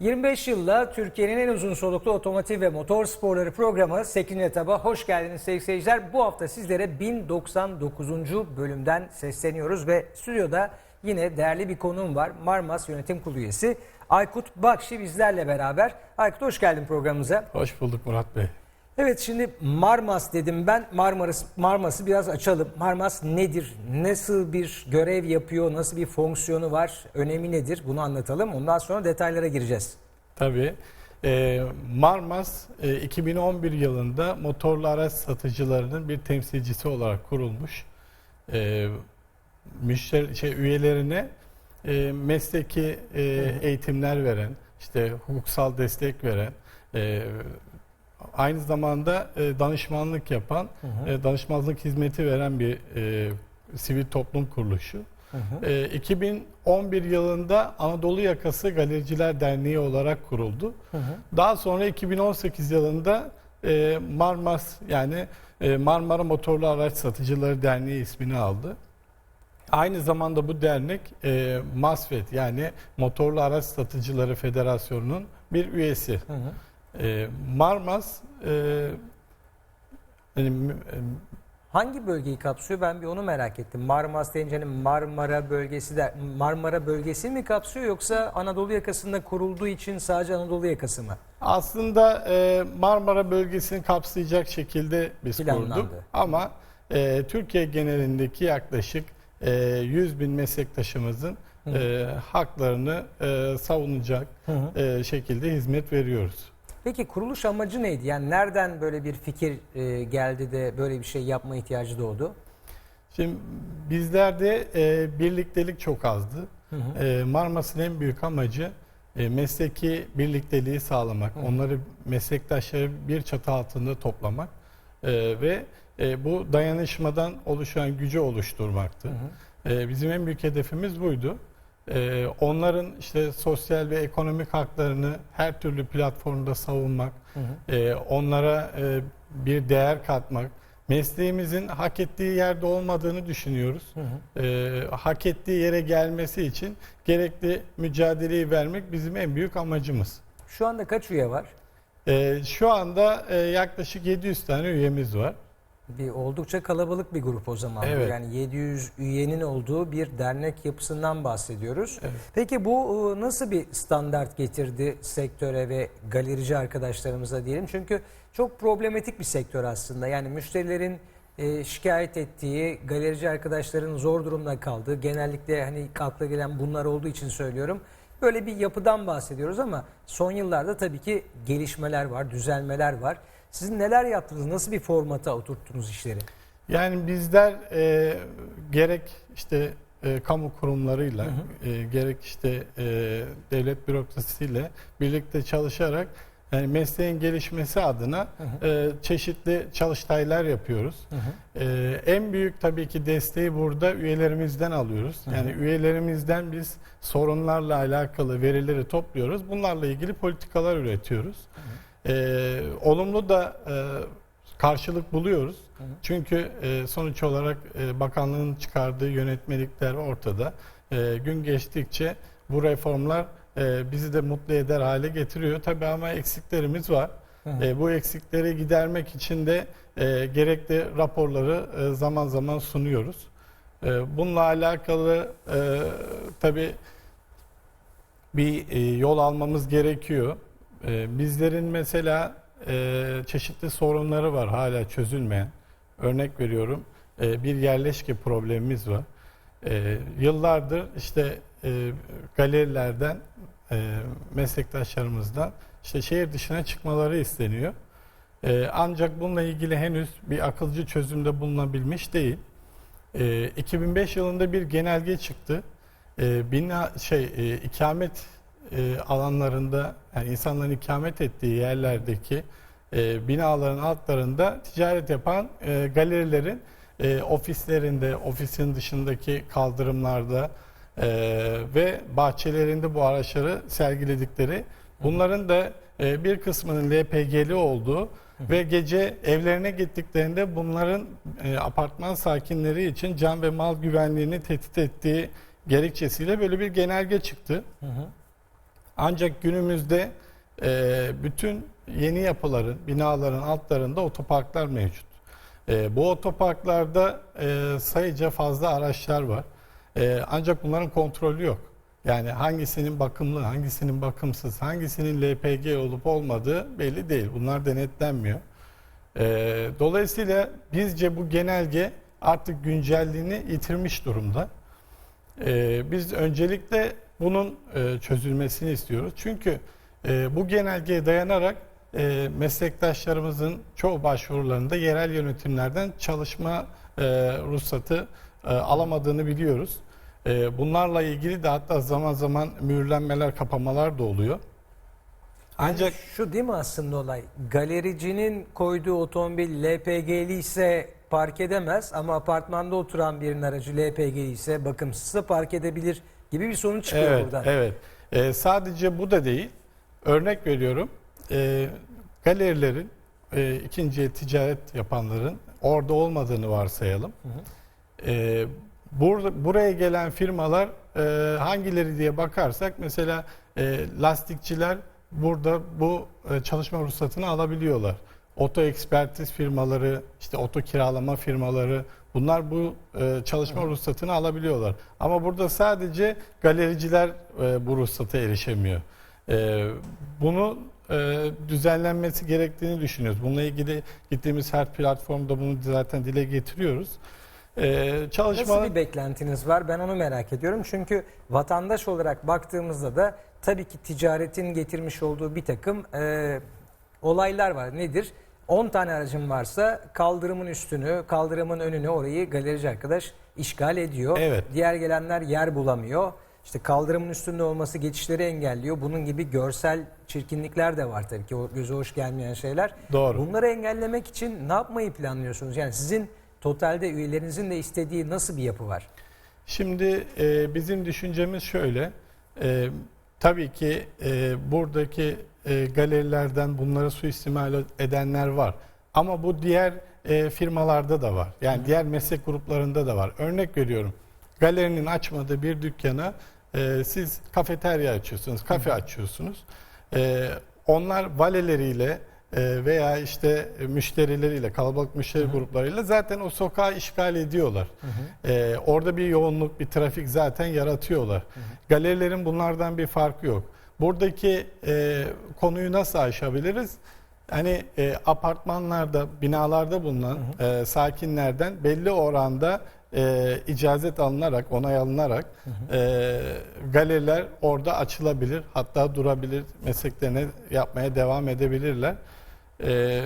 25 yılla Türkiye'nin en uzun soluklu otomotiv ve motor sporları programı Sekin Etaba hoş geldiniz sevgili seyirciler. Bu hafta sizlere 1099. bölümden sesleniyoruz ve stüdyoda yine değerli bir konuğum var. Marmas Yönetim Kurulu üyesi Aykut Bakşi bizlerle beraber. Aykut hoş geldin programımıza. Hoş bulduk Murat Bey. Evet şimdi Marmas dedim ben. Marmaris, Marmas'ı biraz açalım. Marmas nedir? Nasıl bir görev yapıyor? Nasıl bir fonksiyonu var? Önemi nedir? Bunu anlatalım. Ondan sonra detaylara gireceğiz. Tabii. Ee, Marmas e, 2011 yılında motorlu araç satıcılarının bir temsilcisi olarak kurulmuş. Ee, müşteri şey üyelerine e, mesleki e, eğitimler veren, işte hukuksal destek veren, e, aynı zamanda e, danışmanlık yapan, e, danışmanlık hizmeti veren bir e, sivil toplum kuruluşu. E, 2011 yılında Anadolu Yakası Galericiler Derneği olarak kuruldu. Daha sonra 2018 yılında e, Marmas yani e, Marmara Motorlu Araç Satıcıları Derneği ismini aldı. Aynı zamanda bu dernek e, MASFET yani Motorlu Araç Satıcıları Federasyonu'nun bir üyesi. E, Marmas e, hani, m- Hangi bölgeyi kapsıyor? Ben bir onu merak ettim. Marmaras deyince hani Marmara bölgesi de Marmara bölgesi mi kapsıyor yoksa Anadolu yakasında kurulduğu için sadece Anadolu yakası mı? Aslında e, Marmara bölgesini kapsayacak şekilde biz Planlandı. kurduk. Ama e, Türkiye genelindeki yaklaşık e, 100 bin meslektaşımızın e, haklarını e, savunacak e, şekilde hizmet veriyoruz. Peki kuruluş amacı neydi? Yani nereden böyle bir fikir e, geldi de böyle bir şey yapma ihtiyacı doğdu? Şimdi bizlerde e, birliktelik çok azdı. E, Marmas'ın en büyük amacı e, mesleki birlikteliği sağlamak, onları meslektaşları bir çatı altında toplamak e, ve e, bu dayanışmadan oluşan gücü oluşturmaktı. E, bizim en büyük hedefimiz buydu. E, onların işte sosyal ve ekonomik haklarını her türlü platformda savunmak, e, onlara e, bir değer katmak, mesleğimizin hak ettiği yerde olmadığını düşünüyoruz. E, hak ettiği yere gelmesi için gerekli mücadeleyi vermek bizim en büyük amacımız. Şu anda kaç üye var? E, şu anda e, yaklaşık 700 tane üyemiz var. Bir oldukça kalabalık bir grup o zaman. Evet. Yani 700 üyenin olduğu bir dernek yapısından bahsediyoruz. Evet. Peki bu e, nasıl bir standart getirdi sektöre ve galerici arkadaşlarımıza diyelim? Çünkü çok problematik bir sektör aslında. Yani müşterilerin e, şikayet ettiği, galerici arkadaşların zor durumda kaldığı, genellikle hani akla gelen bunlar olduğu için söylüyorum. Böyle bir yapıdan bahsediyoruz ama son yıllarda tabii ki gelişmeler var, düzelmeler var. Sizin neler yaptınız? Nasıl bir formata oturttunuz işleri? Yani bizler e, gerek işte e, kamu kurumlarıyla e, gerek işte e, devlet bürokrasisiyle birlikte çalışarak yani mesleğin gelişmesi adına e, çeşitli çalıştaylar yapıyoruz. E, en büyük tabii ki desteği burada üyelerimizden alıyoruz. Yani üyelerimizden biz sorunlarla alakalı verileri topluyoruz. Bunlarla ilgili politikalar üretiyoruz. E, olumlu da e, karşılık buluyoruz. Çünkü e, sonuç olarak e, bakanlığın çıkardığı yönetmelikler ortada. E, gün geçtikçe bu reformlar e, bizi de mutlu eder hale getiriyor. Tabii ama eksiklerimiz var. E, bu eksikleri gidermek için de e, gerekli raporları e, zaman zaman sunuyoruz. E, bununla alakalı e, tabii bir e, yol almamız gerekiyor. E, bizlerin mesela e, çeşitli sorunları var hala çözülmeyen. Örnek veriyorum e, bir yerleşke problemimiz var. E, yıllardır işte galerilerden meslektaşlarımızdan işte şehir dışına çıkmaları isteniyor. Ancak bununla ilgili henüz bir akılcı çözümde bulunabilmiş değil. E, 2005 yılında bir genelge çıktı. E, bina şey ikamet e, alanlarında yani insanların ikamet ettiği yerlerdeki e, binaların altlarında ticaret yapan e, galerilerin e, ofislerinde, ofisin dışındaki kaldırımlarda e, ve bahçelerinde bu araçları sergiledikleri bunların da e, bir kısmının LPG'li olduğu ve gece evlerine gittiklerinde bunların e, apartman sakinleri için can ve mal güvenliğini tehdit ettiği gerekçesiyle böyle bir genelge çıktı. Ancak günümüzde e, bütün yeni yapıların, binaların altlarında otoparklar mevcut. E, bu otoparklarda e, sayıca fazla araçlar var. E, ancak bunların kontrolü yok. Yani hangisinin bakımlı, hangisinin bakımsız, hangisinin LPG olup olmadığı belli değil. Bunlar denetlenmiyor. Ee, dolayısıyla bizce bu genelge artık güncelliğini yitirmiş durumda. Ee, biz öncelikle bunun e, çözülmesini istiyoruz. Çünkü e, bu genelgeye dayanarak e, meslektaşlarımızın çoğu başvurularında yerel yönetimlerden çalışma e, ruhsatı e, alamadığını biliyoruz. E, bunlarla ilgili de hatta zaman zaman mühürlenmeler, kapamalar da oluyor. Ancak şu değil mi aslında olay? Galericinin koyduğu otomobil LPG'li ise park edemez ama apartmanda oturan birinin aracı LPG'li ise bakımsızsa park edebilir gibi bir sonuç çıkıyor Evet, buradan. evet. Ee, sadece bu da değil. Örnek veriyorum. Ee, galerilerin, e, ikinciye ticaret yapanların orada olmadığını varsayalım. Ee, bur- buraya gelen firmalar e, hangileri diye bakarsak mesela e, lastikçiler burada bu e, çalışma ruhsatını alabiliyorlar. Oto ekspertiz firmaları, işte oto kiralama firmaları bunlar bu e, çalışma ruhsatını alabiliyorlar. Ama burada sadece galericiler e, bu ruhsata erişemiyor. E, bunu e, düzenlenmesi gerektiğini düşünüyoruz. Bununla ilgili gittiğimiz her platformda bunu zaten dile getiriyoruz. E, çalışma Nasıl bir beklentiniz var? Ben onu merak ediyorum. Çünkü vatandaş olarak baktığımızda da tabii ki ticaretin getirmiş olduğu bir takım e, olaylar var. Nedir? 10 tane aracım varsa kaldırımın üstünü, kaldırımın önünü orayı galerici arkadaş işgal ediyor. Evet. Diğer gelenler yer bulamıyor. İşte kaldırımın üstünde olması geçişleri engelliyor. Bunun gibi görsel çirkinlikler de var tabii ki o göze hoş gelmeyen şeyler. Doğru. Bunları engellemek için ne yapmayı planlıyorsunuz? Yani sizin totalde üyelerinizin de istediği nasıl bir yapı var? Şimdi e, bizim düşüncemiz şöyle. E, tabii ki e, buradaki e, galerilerden bunları suistimal edenler var. Ama bu diğer e, firmalarda da var. Yani diğer meslek gruplarında da var. Örnek veriyorum. Galerinin açmadığı bir dükkana e, siz kafeterya açıyorsunuz, kafe açıyorsunuz. E, onlar valeleriyle e, veya işte müşterileriyle, kalabalık müşteri gruplarıyla zaten o sokağı işgal ediyorlar. E, orada bir yoğunluk, bir trafik zaten yaratıyorlar. Galerilerin bunlardan bir farkı yok. Buradaki e, konuyu nasıl aşabiliriz? Hani e, apartmanlarda, binalarda bulunan e, sakinlerden belli oranda e, icazet alınarak, onay alınarak e, galeriler orada açılabilir. Hatta durabilir, mesleklerine yapmaya devam edebilirler. E,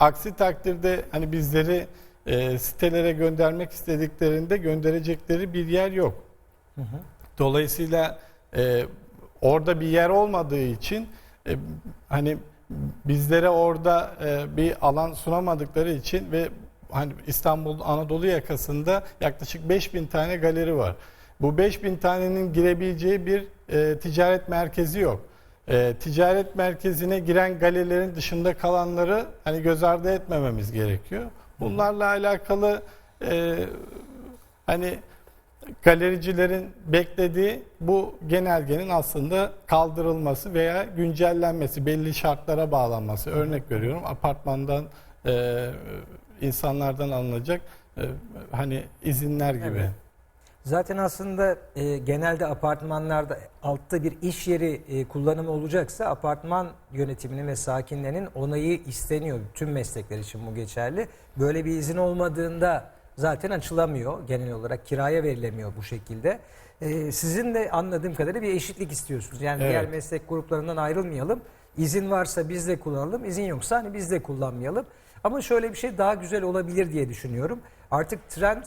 aksi takdirde hani bizleri e, sitelere göndermek istediklerinde gönderecekleri bir yer yok. Dolayısıyla e, orada bir yer olmadığı için e, hani bizlere orada e, bir alan sunamadıkları için ve hani İstanbul Anadolu yakasında yaklaşık 5000 tane galeri var. Bu 5000 tanenin girebileceği bir e, ticaret merkezi yok. E, ticaret merkezine giren galerilerin dışında kalanları hani göz ardı etmememiz gerekiyor. Bunlarla alakalı e, hani galericilerin beklediği bu genelgenin aslında kaldırılması veya güncellenmesi, belli şartlara bağlanması. Örnek veriyorum apartmandan e, insanlardan alınacak e, hani izinler gibi. Evet. Zaten aslında e, genelde apartmanlarda altta bir iş yeri e, kullanımı olacaksa apartman yönetiminin ve sakinlerinin onayı isteniyor. Tüm meslekler için bu geçerli. Böyle bir izin olmadığında zaten açılamıyor genel olarak kiraya verilemiyor bu şekilde. E, sizin de anladığım kadarıyla bir eşitlik istiyorsunuz. Yani Evet. diğer meslek gruplarından ayrılmayalım. İzin varsa biz de kullanalım, izin yoksa hani biz de kullanmayalım. Ama şöyle bir şey daha güzel olabilir diye düşünüyorum. Artık trend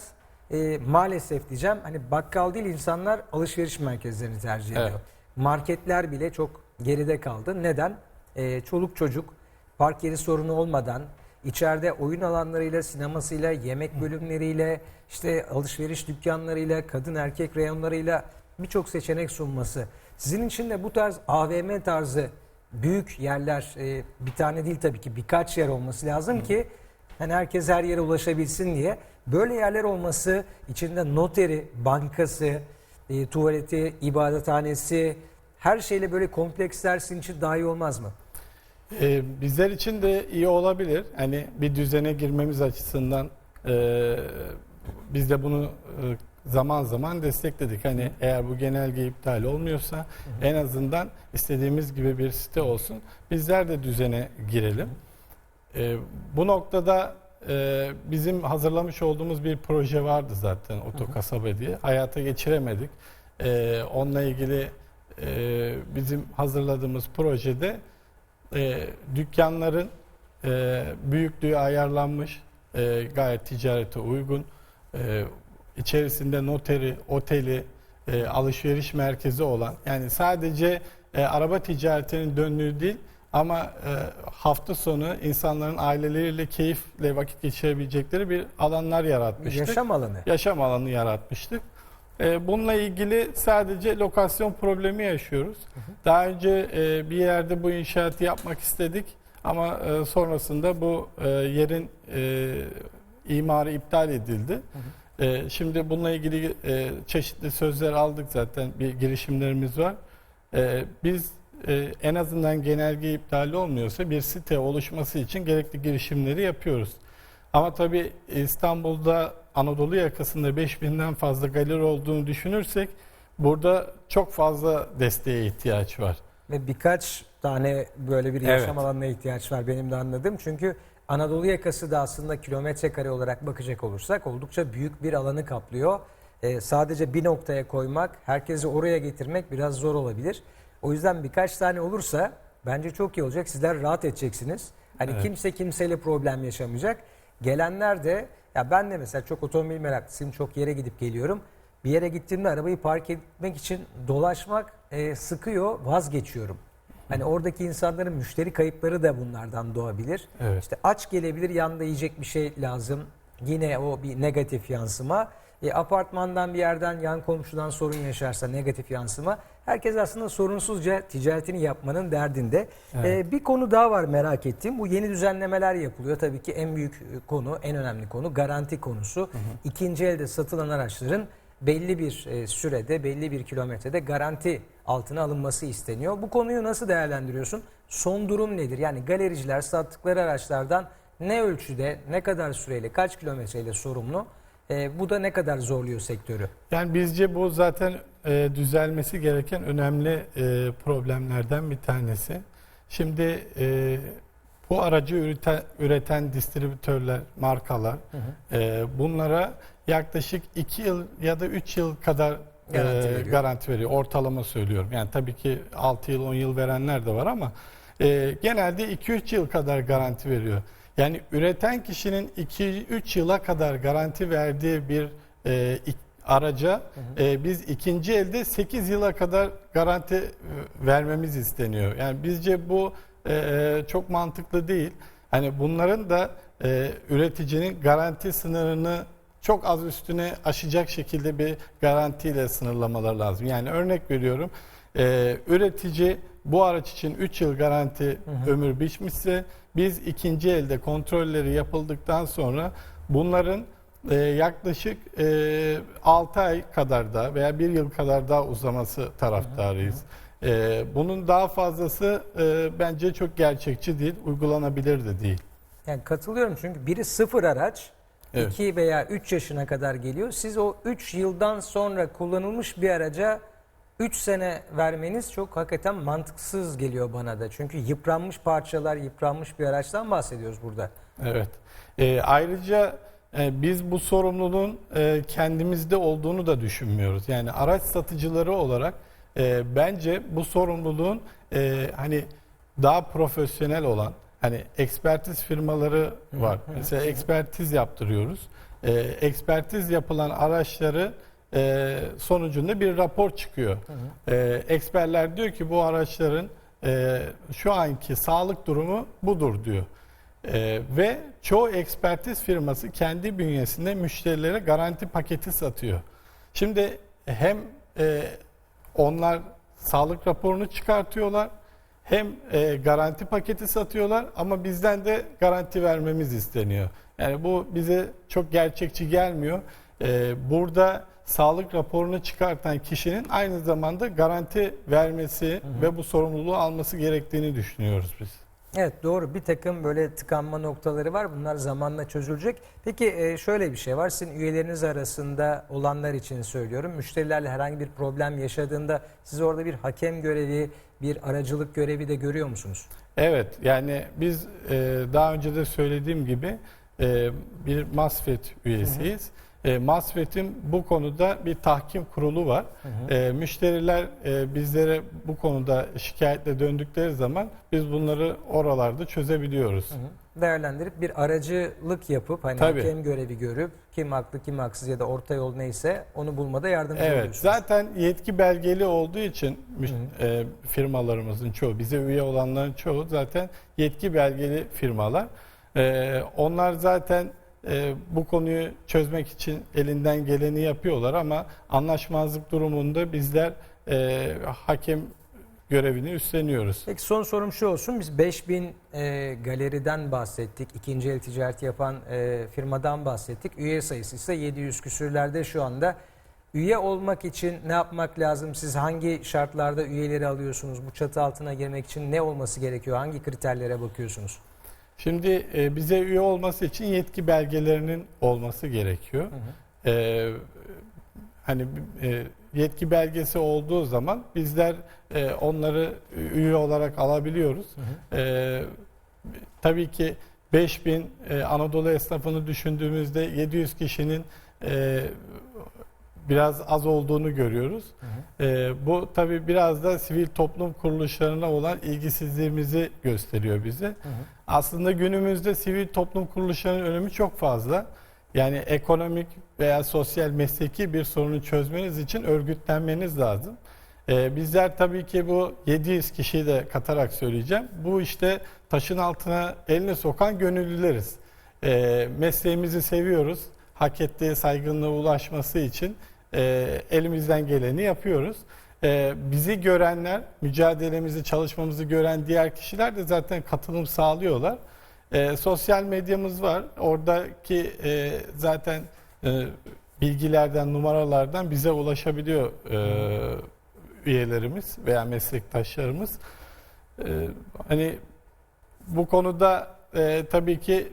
e, maalesef diyeceğim hani bakkal değil insanlar alışveriş merkezlerini tercih ediyor. Evet. Marketler bile çok geride kaldı. Neden? E, çoluk çocuk park yeri sorunu olmadan içeride oyun alanlarıyla, sinemasıyla, yemek bölümleriyle, işte alışveriş dükkanlarıyla, kadın erkek reyonlarıyla birçok seçenek sunması. Sizin için de bu tarz AVM tarzı büyük yerler e, bir tane değil tabii ki birkaç yer olması lazım ki hani herkes her yere ulaşabilsin diye. Böyle yerler olması içinde noteri, bankası, e, tuvaleti, ibadethanesi, her şeyle böyle kompleksler sizin için daha iyi olmaz mı? Ee, bizler için de iyi olabilir. Hani bir düzene girmemiz açısından e, biz de bunu e, zaman zaman destekledik. Hani eğer bu genelge iptal olmuyorsa en azından istediğimiz gibi bir site olsun. Bizler de düzene girelim. Ee, bu noktada e, bizim hazırlamış olduğumuz bir proje vardı zaten Otokasaba diye. Hayata geçiremedik. Ee, onunla ilgili e, bizim hazırladığımız projede e, dükkanların e, büyüklüğü ayarlanmış, e, gayet ticarete uygun. E, içerisinde noteri, oteli, e, alışveriş merkezi olan yani sadece e, araba ticaretinin döndüğü değil ama e, hafta sonu insanların aileleriyle keyifle vakit geçirebilecekleri bir alanlar yaratmıştık Yaşam alanı. yaşam alanı yaratmıştık. Ee, Bununla ilgili sadece lokasyon problemi yaşıyoruz. Daha önce e, bir yerde bu inşaatı yapmak istedik ama e, sonrasında bu e, yerin imarı iptal edildi. Şimdi bununla ilgili çeşitli sözler aldık zaten bir girişimlerimiz var. Biz en azından genelge iptali olmuyorsa bir site oluşması için gerekli girişimleri yapıyoruz. Ama tabii İstanbul'da Anadolu yakasında 5000'den fazla galeri olduğunu düşünürsek burada çok fazla desteğe ihtiyaç var. Ve birkaç tane böyle bir Evet. yaşam alanına ihtiyaç var benim de anladığım. Çünkü Anadolu yakası da aslında kilometre kare olarak bakacak olursak oldukça büyük bir alanı kaplıyor. Ee, sadece bir noktaya koymak, herkesi oraya getirmek biraz zor olabilir. O yüzden birkaç tane olursa bence çok iyi olacak. Sizler rahat edeceksiniz. Hani Evet. kimse kimseyle problem yaşamayacak. Gelenler de ya ben de mesela çok otomobil meraklısıyım. Çok yere gidip geliyorum. Bir yere gittiğimde arabayı park etmek için dolaşmak e, sıkıyor, vazgeçiyorum. Hani oradaki insanların müşteri kayıpları da bunlardan doğabilir. Evet. İşte aç gelebilir, yanında yiyecek bir şey lazım. Yine o bir negatif yansıma. E, apartmandan bir yerden yan komşudan sorun yaşarsa negatif yansıma. Herkes aslında sorunsuzca ticaretini yapmanın derdinde. Evet. E, bir konu daha var merak ettiğim. Bu yeni düzenlemeler yapılıyor. Tabii ki en büyük konu, en önemli konu garanti konusu. İkinci elde satılan araçların belli bir e, sürede, belli bir kilometrede garanti altına alınması isteniyor. Bu konuyu nasıl değerlendiriyorsun? Son durum nedir? Yani galericiler sattıkları araçlardan ne ölçüde, ne kadar süreyle, kaç kilometreyle sorumlu? E, bu da ne kadar zorluyor sektörü? Yani bizce bu zaten e, düzelmesi gereken önemli e, problemlerden bir tanesi. Şimdi e, bu aracı üreten, üreten distribütörler, markalar e, bunlara yaklaşık 2 yıl ya da 3 yıl kadar Garanti e, veriyor. garanti veriyor. Ortalama söylüyorum. Yani tabii ki 6 yıl 10 yıl verenler de var ama e, genelde 2-3 yıl kadar garanti veriyor. Yani üreten kişinin 2-3 yıla kadar garanti verdiği bir e, araca e, biz ikinci elde 8 yıla kadar garanti e, vermemiz isteniyor. Yani bizce bu e, çok mantıklı değil. Hani bunların da e, üreticinin garanti sınırını çok az üstüne aşacak şekilde bir garantiyle sınırlamaları lazım. Yani örnek veriyorum e, üretici bu araç için 3 yıl garanti ömür biçmişse biz ikinci elde kontrolleri yapıldıktan sonra bunların e, yaklaşık e, 6 ay kadar da veya 1 yıl kadar daha uzaması taraftarıyız. E, bunun daha fazlası e, bence çok gerçekçi değil, uygulanabilir de değil. Yani katılıyorum çünkü biri sıfır araç, Evet. 2 veya 3 yaşına kadar geliyor. Siz o 3 yıldan sonra kullanılmış bir araca 3 sene vermeniz çok hakikaten mantıksız geliyor bana da. Çünkü yıpranmış parçalar, yıpranmış bir araçtan bahsediyoruz burada. Evet. Ee, ayrıca e, biz bu sorumluluğun e, kendimizde olduğunu da düşünmüyoruz. Yani araç satıcıları olarak e, bence bu sorumluluğun e, hani daha profesyonel olan hani ekspertiz firmaları var. Mesela ekspertiz yaptırıyoruz. E, ekspertiz yapılan araçları e, sonucunda bir rapor çıkıyor. E, eksperler diyor ki bu araçların e, şu anki sağlık durumu budur diyor. Ee, ve çoğu ekspertiz firması kendi bünyesinde müşterilere garanti paketi satıyor. Şimdi hem e, onlar sağlık raporunu çıkartıyorlar hem e, garanti paketi satıyorlar ama bizden de garanti vermemiz isteniyor. Yani bu bize çok gerçekçi gelmiyor. E, burada sağlık raporunu çıkartan kişinin aynı zamanda garanti vermesi ve bu sorumluluğu alması gerektiğini düşünüyoruz biz. Evet doğru bir takım böyle tıkanma noktaları var bunlar zamanla çözülecek. Peki e, şöyle bir şey var sizin üyeleriniz arasında olanlar için söylüyorum. Müşterilerle herhangi bir problem yaşadığında siz orada bir hakem görevi bir aracılık görevi de görüyor musunuz? Evet yani biz e, daha önce de söylediğim gibi e, bir MASFET üyesiyiz. E, MASFET'in bu konuda bir tahkim kurulu var. E, müşteriler e, bizlere bu konuda şikayetle döndükleri zaman biz bunları oralarda çözebiliyoruz. Değerlendirip bir aracılık yapıp hani Tabii. hakem görevi görüp kim haklı kim haksız ya da orta yol neyse onu bulmada yardımcı Evet, oluyorsunuz. zaten yetki belgeli olduğu için müş- e, firmalarımızın çoğu, bize üye olanların çoğu zaten yetki belgeli firmalar. E, onlar zaten e, bu konuyu çözmek için elinden geleni yapıyorlar ama anlaşmazlık durumunda bizler e, hakem görevini üstleniyoruz. Peki son sorum şu olsun. Biz 5000 e, galeriden bahsettik. İkinci el ticareti yapan e, firmadan bahsettik. Üye sayısı ise 700 küsürlerde şu anda. Üye olmak için ne yapmak lazım? Siz hangi şartlarda üyeleri alıyorsunuz? Bu çatı altına girmek için ne olması gerekiyor? Hangi kriterlere bakıyorsunuz? Şimdi e, bize üye olması için yetki belgelerinin olması gerekiyor. E, hani e, yetki belgesi olduğu zaman bizler e, onları üye olarak alabiliyoruz. E, tabii ki 5000 e, Anadolu esnafını düşündüğümüzde 700 kişinin e, biraz az olduğunu görüyoruz. E, bu tabii biraz da sivil toplum kuruluşlarına olan ilgisizliğimizi gösteriyor bize. Aslında günümüzde sivil toplum kuruluşlarının önemi çok fazla. Yani ekonomik veya sosyal mesleki bir sorunu çözmeniz için örgütlenmeniz lazım. Ee, bizler tabii ki bu 700 kişiyi de katarak söyleyeceğim. Bu işte taşın altına elini sokan gönüllüleriz. Ee, mesleğimizi seviyoruz. Hak ettiği saygınlığa ulaşması için e, elimizden geleni yapıyoruz. Ee, bizi görenler, mücadelemizi, çalışmamızı gören diğer kişiler de zaten katılım sağlıyorlar. Ee, sosyal medyamız var. Oradaki e, zaten e, bilgilerden, numaralardan bize ulaşabiliyor e, üyelerimiz veya meslektaşlarımız. E, hani bu konuda e, tabii ki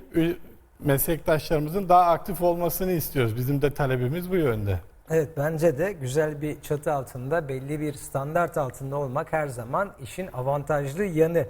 meslektaşlarımızın daha aktif olmasını istiyoruz. Bizim de talebimiz bu yönde. Evet bence de güzel bir çatı altında belli bir standart altında olmak her zaman işin avantajlı yanı.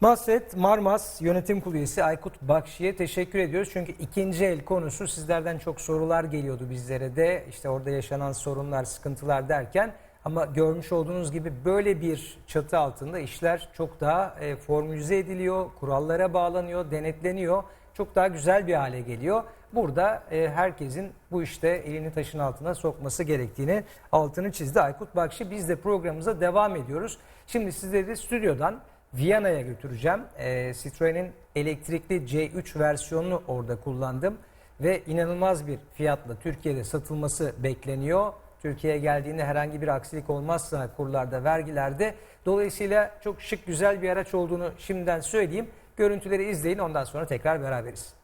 Masret Marmas Yönetim Kurulu üyesi Aykut Bakşi'ye teşekkür ediyoruz. Çünkü ikinci el konusu sizlerden çok sorular geliyordu bizlere de. İşte orada yaşanan sorunlar, sıkıntılar derken ama görmüş olduğunuz gibi böyle bir çatı altında işler çok daha e, formülize ediliyor, kurallara bağlanıyor, denetleniyor. Çok daha güzel bir hale geliyor. Burada e, herkesin bu işte elini taşın altına sokması gerektiğini altını çizdi Aykut Bakşi. Biz de programımıza devam ediyoruz. Şimdi sizleri de stüdyodan Viyana'ya götüreceğim. E, Citroen'in elektrikli C3 versiyonunu orada kullandım ve inanılmaz bir fiyatla Türkiye'de satılması bekleniyor. Türkiye'ye geldiğinde herhangi bir aksilik olmazsa kurlarda, vergilerde. Dolayısıyla çok şık, güzel bir araç olduğunu şimdiden söyleyeyim. Görüntüleri izleyin ondan sonra tekrar beraberiz.